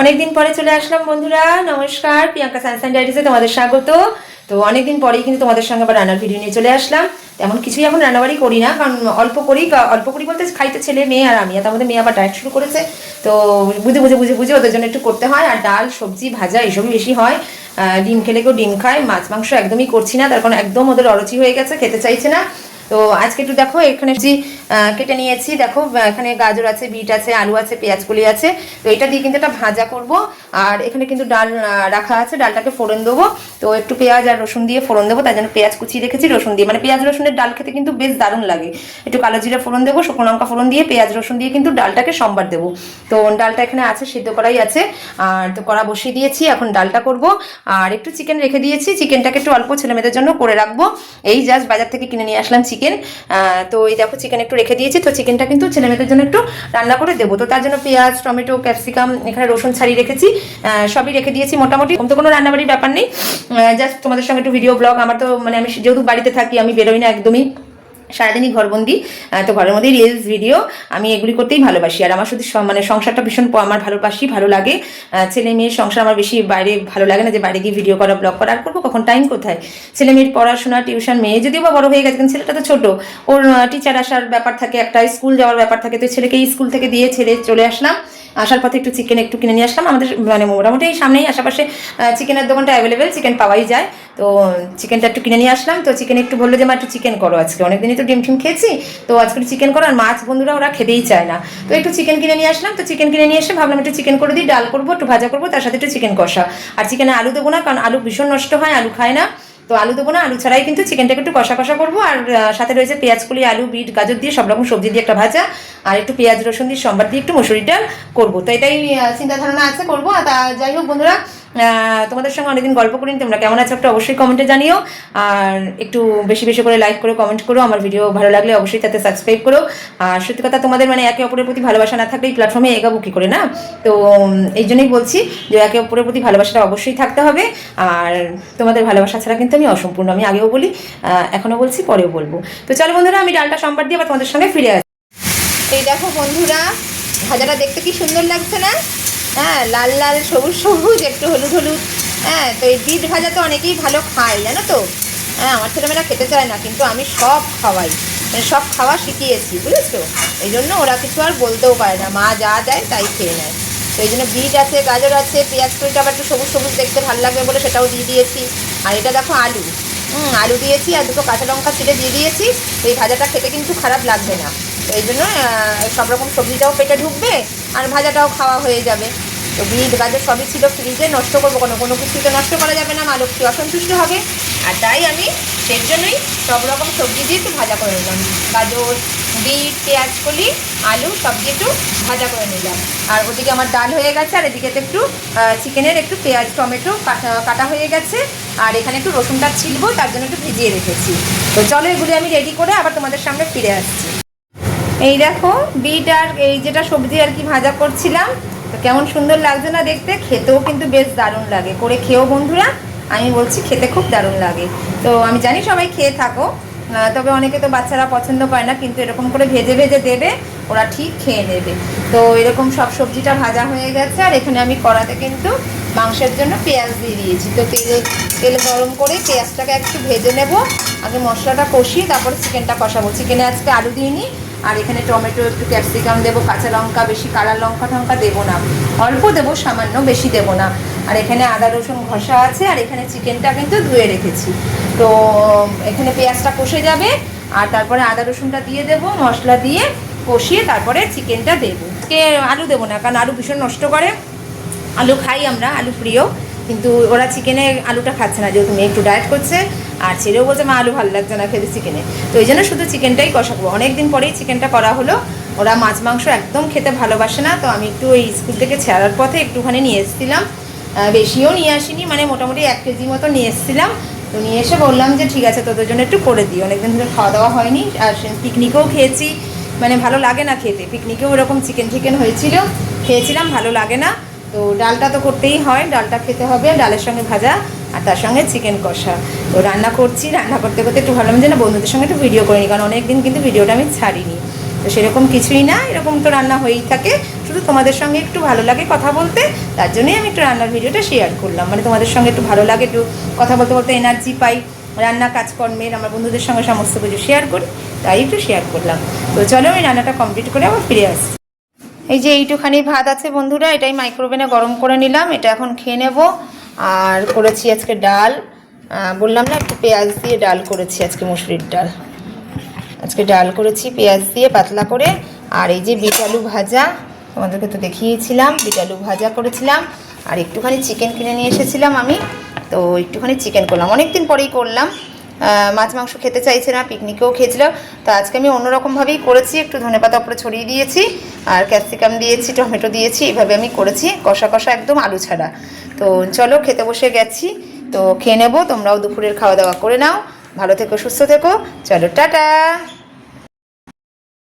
অনেকদিন পরে চলে আসলাম, বন্ধুরা। নমস্কার, প্রিয়াঙ্কা সানসান ডায়েরিজে তোমাদের স্বাগত। তো অনেকদিন পরেই কিন্তু তোমাদের সঙ্গে আবার রান্নার ভিডিও নিয়ে চলে আসলাম। তেমন কিছুই এখন রান্নাবাড়ি করি না, কারণ অল্প করি অল্প করি বলতে খাইতে ছেলে, মেয়ে আর আমি। আর মধ্যে মেয়ে আবার ডায়েট শুরু করেছে। তো বুঝে বুঝে বুঝে বুঝে ওদের জন্য একটু করতে হয়। আর ডাল, সবজি, ভাজা এসবই বেশি হয়। ডিম খেলে কেউ ডিম খায়, মাছ, মাংস একদমই করছি না। তার কারণ একদম ওদের অরুচি হয়ে গেছে, খেতে চাইছে না। তো আজকে একটু দেখো, এখানে যে কেটে নিয়েছি। দেখো এখানে গাজর আছে, বিট আছে, আলু আছে, পেঁয়াজ, কলি আছে। তো এটা দিয়ে কিন্তু একটা ভাজা করব। আর এখানে কিন্তু ডাল রাখা আছে। ডালটাকে ফোড়ন দেবো। তো একটু পেঁয়াজ আর রসুন দিয়ে ফোড়ন দেবো। তাই জন্য পেঁয়াজ কুচিয়ে রেখেছি, রসুন দিয়ে। মানে পেঁয়াজ রসুনের ডাল খেতে কিন্তু বেশ দারুণ লাগে। একটু কালো জিরা ফোড়ন দেবো, শুকনো লঙ্কা ফোড়ন দিয়ে পেঁয়াজ রসুন দিয়ে কিন্তু ডালটাকে সম্বার দেবো। তো ডালটা এখানে আছে, সিদ্ধ করাই আছে। আর তো কড়া বসিয়ে দিয়েছি, এখন ডালটা করব। আর একটু চিকেন রেখে দিয়েছি। চিকেনটাকে একটু অল্প ছেলেমেয়েদের জন্য করে রাখব। এই জাস্ট বাজার থেকে কিনে নিয়ে আসলাম চিকেন। তো এই দেখো চিকেন একটু রেখে দিয়েছি। তো চিকেনটা কিন্তু ছেলেমেয়েদের জন্য একটু রান্না করে দেবো। তো তার জন্য পেঁয়াজ, টমেটো, ক্যাপসিকাম, এখানে রসুন ছাড়িয়ে রেখেছি। সবই রেখে দিয়েছি মোটামুটি। তো কোনো রান্নাবাড়ির ব্যাপার নেই। জাস্ট তোমাদের সঙ্গে একটু ভিডিও ব্লগ আমার তো মানে আমি যেহেতু বাড়িতে থাকি, আমি বেরোই না একদমই। সারাদিনই ঘরবন্দি তো ঘরের মধ্যেই রিলস ভিডিও আমি এগুলি করতেই ভালোবাসি। আর আমার শুধু মানে সংসারটা ভীষণ আমার ভালোবাসি, ভালো লাগে। ছেলে মেয়ের সংসার আমার বেশি বাইরে ভালো লাগে না যে বাইরে গিয়ে ভিডিও করা ব্লগ করা। আর করব কখন? টাইম কোথায়? ছেলে মেয়ের পড়াশোনা টিউশন মেয়ে, যদিও বা বড় হয়ে গেছে, কিন্তু ছেলেটা তো ছোট। ওর টিচার আসার ব্যাপার থাকে, একটা স্কুল যাওয়ার ব্যাপার থাকে। তো ছেলেকে স্কুল থেকে দিয়ে ছেড়ে চলে আসলাম। আসার পথে একটু চিকেন একটু কিনে নিয়ে আসলাম। আমাদের মানে মোটামুটি এই সামনেই আশেপাশে চিকেনের দোকানটা অ্যাভেলেবেল চিকেন পাওয়াই যায়। তো চিকেনটা একটু কিনে নিয়ে আসলাম। তো চিকেন একটু বলল যে, মা, একটু চিকেন করো আজকে। অনেকদিনই তো ডিম টিম খেয়েছি। তো আজকে চিকেন করো, আর মাছ বন্ধুরা ওরা খেতেই চায় না। তো একটু চিকেন কিনে নিয়ে আসলাম। তো চিকেন কিনে নিয়ে এসে ভাবলাম একটু চিকেন করে দিই, ডাল করব, একটু ভাজা করব, তার সাথে একটু চিকেন কষা। আর চিকেনে আলু দেবো না, কারণ আলু ভীষণ নষ্ট হয়, আলু খায় না। তো আলু দেবো না, আলু ছাড়াই কিন্তু চিকেনটাকে একটু কষা কষা করব, আর সাথে রয়েছে পেঁয়াজ, কুলি, আলু, বিট, গাজর দিয়ে সব রকম সবজি দিয়ে একটা ভাজা, আর একটু পেঁয়াজ, রসুন দিয়ে সম্বার দিয়ে একটু মুসুরি ডাল করব। তো এটাই চিন্তা ধারণা আছে করব। আর যাই হোক বন্ধুরা তোমাদের সঙ্গে অনেকদিন গল্প করিনি, তোমরা কেমন আছো একটা অবশ্যই কমেন্টে জানিও। আর একটু বেশি বেশি করে লাইক করো কমেন্ট করো, আমার ভিডিও ভালো লাগলে অবশ্যই তাতে সাবস্ক্রাইব করো। আর সত্যি কথা তোমাদের মানে একে অপরের প্রতি ভালোবাসা না থাকলে এই প্ল্যাটফর্মে এগাবো কী করে না? তো এই জন্যই বলছি যে একে অপরের প্রতি ভালোবাসাটা অবশ্যই থাকতে হবে। আর তোমাদের ভালোবাসা ছাড়া কিন্তু আমি অসম্পূর্ণ, আমি আগেও বলি এখনও বলছি, পরেও বলব। তো চলো বন্ধুরা, আমি ডালটা সম্বার দিয়ে আবার তোমাদের সঙ্গে ফিরে আসি। এই দেখো বন্ধুরা ভাজাটা দেখতে কি সুন্দর লাগছে না? হ্যাঁ লাল লাল, সবুজ সবুজ, একটু হলুদ হলুদ। হ্যাঁ তো এই বিট ভাজা তো অনেকেই ভালো খায়, জানো তো? হ্যাঁ আমার ছেলেমেয়েরা খেতে চায় না, কিন্তু আমি সব খাওয়াই। মানে সব খাওয়া শিখিয়েছি, বুঝেছ? এই জন্য ওরা কিছু আর বলতেও পারে না। মা যা দেয়, তাই খেয়ে নেয়। তো এই জন্য বিট আছে, গাজর আছে, পেঁয়াজ কুড়িটা আবার একটু সবুজ সবুজ দেখতে ভালো লাগবে বলে সেটাও দিয়ে দিয়েছি। আর এটা দেখো আলু। হুম, আলু দিয়েছি আর দুটো কাঁচা লঙ্কা ছিঁড়ে দিয়ে দিয়েছি। এই ভাজাটা খেতে কিন্তু খারাপ লাগবে না। এই জন্য সব রকম সবজিটাও পেটে ঢুকবে আর ভাজাটাও খাওয়া হয়ে যাবে। তো বিট গাজর সবই ছিল ফ্রিজে নষ্ট করব কোনো কোনো কিছুই তো নষ্ট করা যাবে না, মা লক্ষ্মী অসন্তুষ্ট হবে। আর তাই আমি সেই জন্যই সব রকম সবজি দিয়ে একটু ভাজা করে নিলাম। গাজর, বিট, পেঁয়াজ, কলি, আলু সব দিয়ে একটু ভাজা করে নিলাম। আর ওদিকে আমার ডাল হয়ে গেছে, আর এদিকে একটু চিকেনের একটু পেঁয়াজ, টমেটো কাটা কাটা হয়ে গেছে। আর এখানে একটু রসুনটা ছিলবো, তার জন্য একটু ভিজিয়ে রেখেছি। তো চলো এগুলি আমি রেডি করে আবার তোমাদের সামনে ফিরে আসছি। এই দেখো, বিট আর এই যেটা সবজি আর কি ভাজা করছিলাম, তো কেমন সুন্দর লাগছে না দেখতে? খেতেও কিন্তু বেশ দারুণ লাগে। করে খেয়েও বন্ধুরা, আমি বলছি খেতে খুব দারুণ লাগে। তো আমি জানি সবাই খেয়ে থাকো তবে অনেকে তো বাচ্চারা পছন্দ করে না, কিন্তু এরকম করে ভেজে ভেজে দেবে, ওরা ঠিক খেয়ে নেবে। তো এরকম সব সবজিটা ভাজা হয়ে গেছে, আর এখানে আমি কড়াতে কিন্তু মাংসের জন্য পেঁয়াজ দিয়ে দিয়েছি। তো তেলে, তেল গরম করে পেঁয়াজটাকে একটু ভেজে নেব। আগে মশলাটা কষিয়ে তারপরে চিকেনটা কষাবো। চিকেনে আজকে আলু দিইনি আর এখানে টমেটো, একটু ক্যাপসিকাম দেবো, কাঁচা লঙ্কা বেশি কালা লঙ্কা টঙ্কা দেবো না। অল্প দেবো, সামান্য বেশি দেবো না। আর এখানে আদা, রসুন ঘষা আছে, আর এখানে চিকেনটা কিন্তু ধুয়ে রেখেছি। তো, এখানে পেঁয়াজটা কষে যাবে, আর তারপরে আদা, রসুনটা দিয়ে দেবো, মশলা দিয়ে কষিয়ে তারপরে চিকেনটা দেবো। কে, আলু দেবো না, কারণ আলু ভীষণ নষ্ট করে। আলু খাই আমরা, আলু প্রিয়। কিন্তু ওরা চিকেনে আলুটা খাচ্ছে না, যেহেতু মেয়ে একটু ডায়েট করছে। আর ছেলেও বলছে, মা, আলু ভালো লাগছে না খেতে চিকেনে তো ওই জন্য শুধু চিকেনটাই কষাবো। অনেক দিন পরেই চিকেনটা করা হলো। ওরা মাছ, মাংস একদম খেতে ভালোবাসে না। তো আমি একটু ওই স্কুল থেকে ছেড়ার পথে একটুখানি নিয়ে এসেছিলাম। বেশিও নিয়ে আসিনি মানে মোটামুটি এক কেজি মতো নিয়ে এসেছিলাম। তো নিয়ে এসে বললাম যে, ঠিক আছে, তোদের জন্য একটু করে দিই। অনেকদিন ধরে খাওয়া দাওয়া হয়নি। আর পিকনিকেও খেয়েছি। মানে ভালো লাগে না খেতে। পিকনিকেও এরকম চিকেন চিকেন হয়েছিল। খেয়েছিলাম, ভালো লাগে না। তো ডালটা তো করতেই হয়। ডালটা খেতে হবে। ডালের সঙ্গে ভাজা। আর তার সঙ্গে চিকেন কষা। তো রান্না করছি, রান্না করতে করতে একটু ভাবলাম যে না, বন্ধুদের সঙ্গে একটু ভিডিও করিনি, কারণ অনেকদিন কিন্তু ভিডিওটা আমি ছাড়িনি। তো সেরকম কিছুই না, এরকম তো রান্না হয়েই থাকে। শুধু শুধু তোমাদের সঙ্গে একটু ভালো লাগে কথা বলতে, তার জন্যই আমি একটু রান্নার ভিডিওটা শেয়ার করলাম। মানে তোমাদের সঙ্গে একটু ভালো লাগে একটু কথা বলতে বলতে এনার্জি পাই, রান্না কাজকর্মের, আমার বন্ধুদের সঙ্গে সমস্ত কিছু শেয়ার করি, তাই একটু শেয়ার করলাম। তো চলো আমি রান্নাটা কমপ্লিট করে আবার ফিরে আসছি। এই যে এইটুখানি ভাত আছে বন্ধুরা, এটাই মাইক্রোওভেনে গরম করে নিলাম, এটা এখন খেয়ে নেব। আর করেছি আজকে ডাল। বললাম না একটু পেঁয়াজ দিয়ে ডাল করেছি আজকে মুসুরির ডাল। আজকে ডাল করেছি, পেঁয়াজ দিয়ে পাতলা করে। আর এই যে বিট আলু ভাজা, তোমাদেরকে তো দেখিয়েছিলাম, বিট আলু ভাজা করেছিলাম। আর একটুখানি চিকেন কিনে নিয়ে এসেছিলাম আমি, তো একটুখানি চিকেন করলাম। অনেক দিন পরেই করলাম মাছ মাংস খেতে চাইছে না, পিকনিকেও খেয়েছিলাম তো আজকে আমি অন্যরকমভাবেই করেছি, একটু ধনে পাতা উপরে ছড়িয়ে দিয়েছি, আর ক্যাপসিকাম দিয়েছি, টমেটো দিয়েছি এইভাবে আমি করেছি, কষা কষা একদম আলু ছাড়া। তো চলো খেতে বসে গেছি, তো খেয়ে নেব, তোমরাও দুপুরের খাওয়া দাওয়া করে নাও। ভালো থেকো, সুস্থ থেকো। চলো, টাটা!